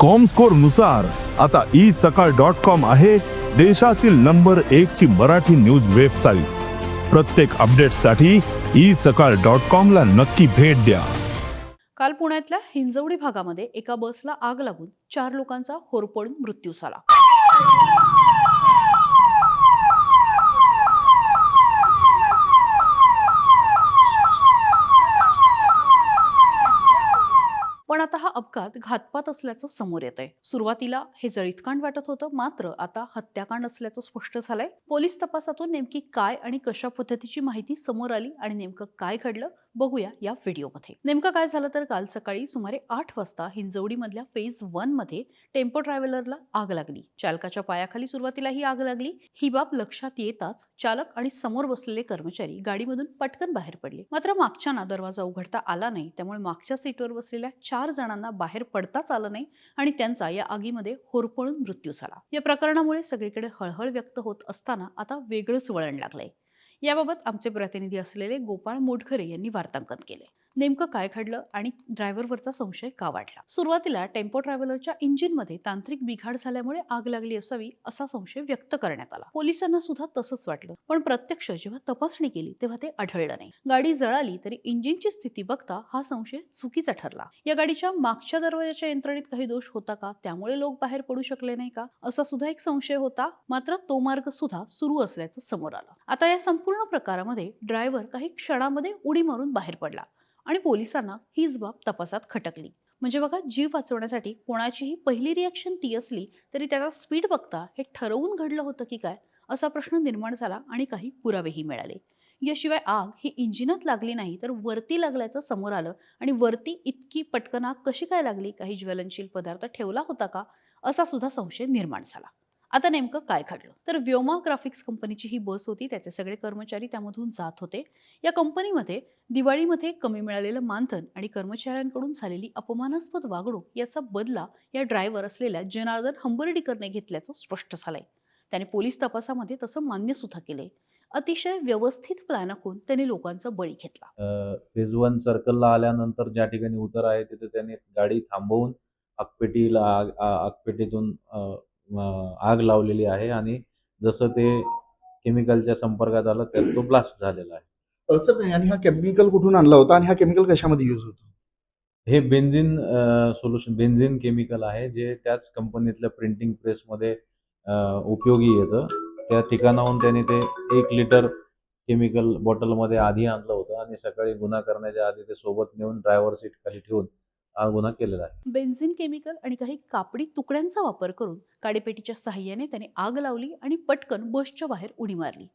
कॉमस्कोरनुसार आता ई सकाळ dot com आहे देशातील नंबर एक ची मराठी न्यूज वेबसाईट प्रत्येक अपडेटसाठी ई सकाळ डॉट कॉम ला नक्की भेट द्या. काल पुण्यातल्या हिंजवडी भागामध्ये एका बसला आग लागून चार लोकांचा होरपळून मृत्यू झाला पण आता हा अपघात घातपात असल्याचं समोर येत आहे सुरुवातीला हे जळीतकांड वाटत होतं मात्र आता हत्याकांड असल्याचं स्पष्ट झालंय. पोलीस तपासातून नेमकी काय आणि कशा पद्धतीची माहिती समोर आली आणि नेमकं काय घडलं? बघूया या व्हिडिओमध्ये. नेमकं काय झालं तर काल सकाळी सुमारे आठ वाजता हिंजवडीमधल्या फेज वनमध्ये टेम्पो ट्रॅव्हलरला आग लागली. चालकाच्या पायाखाली सुरुवातीला ही आग लागली. ही बाब लक्षात येताच चालक आणि समोर बसलेले कर्मचारी गाडीमधून पटकन बाहेर पडले. मात्र मागच्याना दरवाजा उघडता आला नाही. त्यामुळे मागच्या सीटवर बसलेल्या चार जणांना बाहेर पडताच आलं नाही आणि त्यांचा या आगीमध्ये होरपळून मृत्यू झाला. या प्रकरणामुळे सगळीकडे हळहळ व्यक्त होत असताना आता वेगळंच वळण लागलंय. याबाबत आमचे प्रतिनिधी असलेले गोपाळ मोटखरे यांनी वार्तांकन केले नेमकं काय घडलं आणि ड्रायव्हरवरचा संशय का वाढला? सुरुवातीला टेम्पो ट्रॅव्हलरच्या इंजिनमध्ये तांत्रिक बिघाड झाल्यामुळे आग लागली असावी असा संशय व्यक्त करण्यात आला. पोलिसांना सुद्धा तसंच वाटलं. पण प्रत्यक्ष जेव्हा तपासणी केली तेव्हा ते आढळलं नाही. गाडी जळाली तरी इंजिनची स्थिती बघता हा संशय चुकीचा ठरला. या गाडीच्या मागच्या दरवाजाच्या यंत्रणेत काही दोष होता का? त्यामुळे लोक बाहेर पडू शकले नाही का? असा सुद्धा एक संशय होता. मात्र तो मार्ग सुद्धा सुरू असल्याचं समोर आलं. आता या संपूर्ण प्रकारामध्ये ड्रायव्हर काही क्षणामध्ये उडी मारून बाहेर पडला. आणि पोलिसांना हीच बाब तपासात खटकली. म्हणजे बघा जीव वाचवण्यासाठी कोणाचीही पहिली रिॲक्शन ती असली तरी त्याचा स्पीड बघता हे ठरवून घडलं होतं की काय? असा प्रश्न निर्माण झाला आणि काही पुरावेही मिळाले. याशिवाय आग ही इंजिनात लागली नाही तर वरती लागल्याचं समोर आलं. आणि वरती इतकी पटकन आग कशी काय लागली? काही ज्वलनशील पदार्थ ठेवला होता का? असा सुद्धा संशय निर्माण झाला. आता नेमकं काय घडलं? तर व्योमा ग्राफिक्स कंपनीची ही बस होती त्याचे सगळे कर्मचारी त्यामधून जात होते. या कंपनीमध्ये दिवाळीमध्ये कमी मिळालेलं मानधन आणि कर्मचाऱ्यांकडून झालेली अपमानास्पद वागणूक याचा बदला या ड्रायव्हर असलेल्या जनार्दन हंबर्डीकरने घेतल्याचं स्पष्ट झालंय. त्याने पोलीस तपासामध्ये तसं मान्य सुद्धा केले अतिशय व्यवस्थित प्लॅन आखून त्यांनी लोकांचा बळी घेतला. फेज वन सर्कलला आल्यानंतर ज्या ठिकाणी उतर आहे तिथे त्यांनी गाडी थांबवून आगपेटीला आगपेटीतून आग लावलेली आहे आणि जसं ते केमिकलच्या संपर्कात आलं त्यात तो ब्लास्ट झालेला आहे. सर आणि हा केमिकल कुठून आणला होता आणि हा केमिकल कशामध्ये यूज होतो? हे बेन्झिन सोल्युशन बेन्झिन केमिकल आहे जे त्याच कंपनीतल्या प्रिंटिंग प्रेसमध्ये उपयोगी येतं. त्या ठिकाणाहून त्यांनी ते एक लिटर केमिकल बॉटलमध्ये आधी आणलं होतं आणि सकाळी गुन्हा करण्याच्या आधी ते सोबत नेऊन ड्रायव्हर सीट खाली ठेवून हा गुन्हा केलेला आहे. बेन्झिन केमिकल आणि काही कापडी तुकड्यांचा वापर करून काडेपेटीच्या सहाय्याने त्याने आग लावली आणि पटकन बसच्या बाहेर उडी मारली.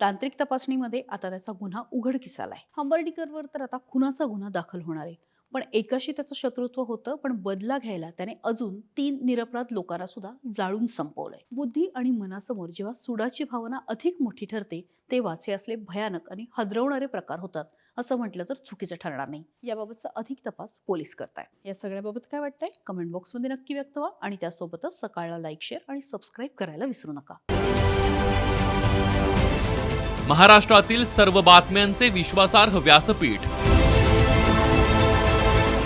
तांत्रिक तपासणीमध्ये आता त्याचा गुन्हा उघडकीस आलाय. हंबर्डीकरवर तर आता खुनाचा गुन्हा दाखल होणार आहे. पण एकाशी त्याचं शत्रुत्व होतं पण बदला घ्यायला त्याने अजून तीन निरपराध लोकांना सुद्धा जाळून संपवलंय. बुद्धी आणि मनासमोर जेव्हा सुडाची भावना अधिक मोठी ठरते तेव्हाच हे असले भयानक आणि हदरवणारे प्रकार होतात असं म्हटलं तर चुकीचं ठरणार नाही. याबाबतचा अधिक तपास पोलीस करताय. या सगळ्याबाबत काय वाटतंय? कमेंट बॉक्समध्ये नक्की व्यक्त व्हा आणि त्यासोबतच सकाळला लाईक शेअर आणि सबस्क्राईब करायला विसरू नका. महाराष्ट्रातील सर्व बातम्यांचे विश्वासार्ह व्यासपीठ